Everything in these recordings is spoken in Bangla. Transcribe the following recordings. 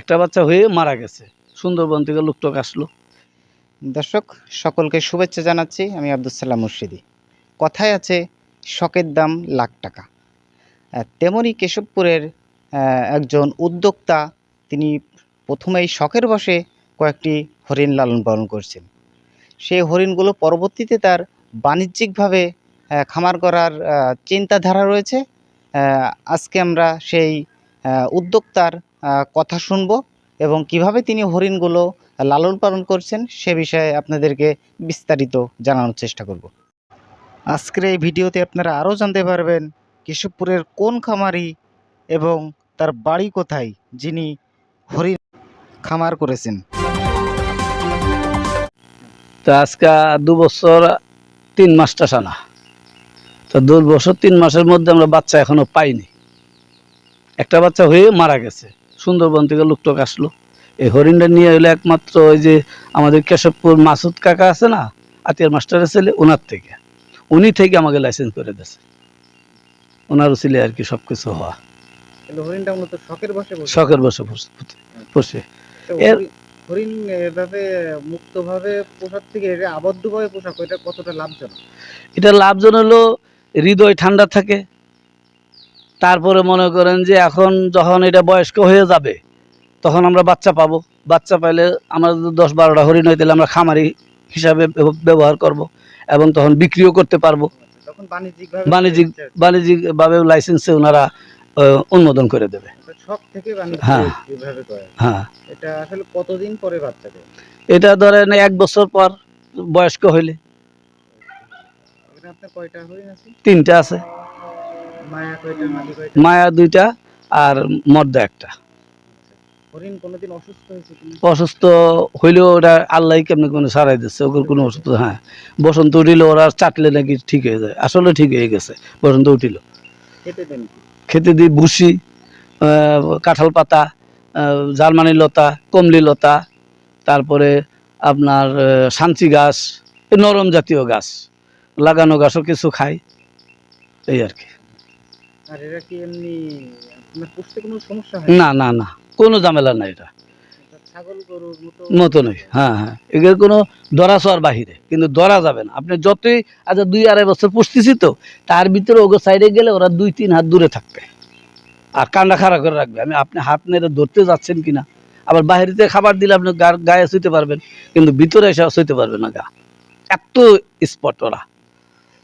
একটা বাচ্চা হয়ে মারা গেছে। সুন্দরবন থেকে লোকটোক আসলো। দর্শক, সকলকে শুভেচ্ছা জানাচ্ছি আমি আব্দুল সালাম মুর্শিদি। কথায় আছে, শখের দাম লাখ টাকা। তেমনই কেশবপুরের একজন উদ্যোক্তা, তিনি প্রথমেই শখের বসে কয়েকটি হরিণ লালন পালন করছেন। সেই হরিণগুলো পরবর্তীতে তার বাণিজ্যিকভাবে খামার করার চিন্তাধারা রয়েছে। আজকে আমরা সেই উদ্যোক্তার কথা শুনব এবং কীভাবে তিনি হরিণগুলো লালন পালন করছেন সে বিষয়ে আপনাদেরকে বিস্তারিত জানানোর চেষ্টা করব। আজকের এই ভিডিওতে আপনারা আরও জানতে পারবেন কেশবপুরের কোন খামারি এবং তার বাড়ি কোথায় যিনি হরিণ খামার করেছেন। তো আজকে দু বছর তিন মাসটা সানা তো দু বছর তিন মাসের মধ্যে আমরা বাচ্চা এখনও পাইনি। একটা বাচ্চা হয়ে মারা গেছে। সুন্দরবন থেকে লোকটোক আসলো। এই হরিণটা নিয়ে এলো একমাত্র ওই যে আমাদের কেশবপুর মাসুদ কাকা আছে না আতিয়ার মাস্টারের ছেলে ওনার থেকে। উনি থেকে আমাকে লাইসেন্স করে দিয়েছে। ওনার ছেলে আর কি সব কিছু হওয়া হরিণটা মূলত শখের বসে শখের বসে বসে বসে। এর- হরিণ এভাবে মুক্তভাবে পোশাক থেকে আবদ্ধভাবে পোশাক এটা কতটা লাভজনক? এটা লাভজন হলো হৃদয় ঠান্ডা থাকে তারপরে মনে করেন যে এখন যখন এটা বয়স্ক হয়ে যাবে তখন আমরা বাচ্চা পাবো। বাচ্চা পাইলে আমরা যদি দশ বারোটা হরিণ হয় তাহলে আমরা খামারি হিসাবে ব্যবহার করব এবং তখন বিক্রিও করতে পারব। বাণিজ্যিক বাণিজ্যিকভাবে লাইসেন্সে ওনারা অনুমোদন করে দেবে। হ্যাঁ। হ্যাঁ। এটা আসলে কতদিন পরে বাচ্চা এটা ধরেন এক বছর পর বয়স্ক হইলে। তিনটা আছে। মায়া দুইটা আর মর্দা একটা। অসুস্থ হইলেও ওটা আল্লাহ কেমনি কোনো সারাই দিচ্ছে ওগুলো কোনো অসুস্থ হ্যাঁ। বসন্ত উঠিল ওরা চাটলে নাকি ঠিক হয়ে যায় আসলে ঠিক হয়ে গেছে বসন্ত উঠিল। খেতে? দিই ভুসি কাঁঠাল পাতা জার্মানি লতা কমলি লতা তারপরে আপনার সাঞ্চি গাছ নরম জাতীয় গাছ লাগানো গাছও কিছু খাই এই আর কি। আর এরা কি এমনি আপনার পুষতে কোনো সমস্যা হয়? না না না। কোনো ঝামেলা নাই এটা। এটা ছাগল গরুর মতো? মতো নয়। হ্যাঁ হ্যাঁ। এগুলো কোনো ধরা ছোঁয়ার বাহিরে কিন্তু ধরা যাবে না। আপনি যতই আচ্ছা দুই আড়াই বছর পুষতেছি তো তার ভিতরে ওগো সাইডে গেলে ওরা দুই তিন হাত দূরে থাকবে। আর কান্না খাড়া করে রাখবে। আমি আপনি হাত নেড়ে ধরতে যাচ্ছেন কিনা? আবার বাহিরিতে খাবার দিলে আপনি গায়ে শুইতে পারবেন কিন্তু ভিতরে এসে শুইতে পারবে না গা। এত স্পট ওরা।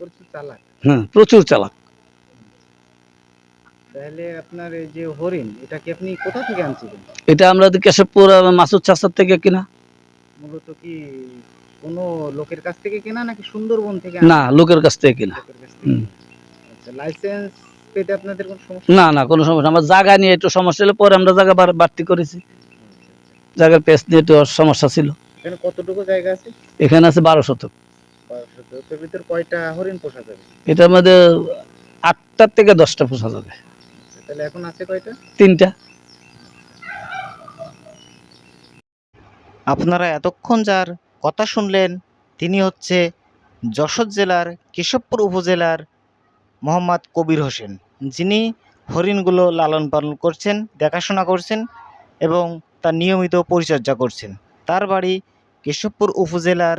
প্রচুর চালাক। হ্যাঁ প্রচুর চালাক। তাহলে আপনার এই যে হরিণ এটা কি আপনি কোথা থেকে আনছিলেন? এটা আমরা কেশবপুর মাসুদ চাষার থেকে কিনা। মূলত কি কোনো লোকের কাছ থেকে কেনা নাকি সুন্দরবন থেকে না লোকের কাছ থেকে কিনা। আচ্ছা লাইসেন্স পেতে আপনাদের কোনো সমস্যা? না না কোনো সমস্যা আমার জায়গা নিয়ে একটু সমস্যা হলে পরে আমরা জায়গা বাড়তি করেছি। জায়গার পেস নিয়ে একটু সমস্যা ছিল। এখানে কতটুকু জায়গা আছে? এখানে আছে বারো শতক। বারোশো তো এর ভিতর কয়টা হরিণ পোষা যাবে? এটার মধ্যে আটটার থেকে দশটা পোষা যাবে। তাহলে এখন আছে কয়টা? তিনটা। আপনারা এতক্ষণ যার কথা শুনলেন তিনি হচ্ছে যশোর জেলার কেশবপুর উপজেলার মোহাম্মদ কবির হোসেন। যিনি হরিণগুলো লালন পালন করছেন দেখাশোনা করছেন এবং তার নিয়মিত পরিচর্যা করছেন। তার বাড়ি কেশবপুর উপজেলার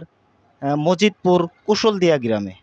মজিদপুর কুশলদিয়া গ্রামে।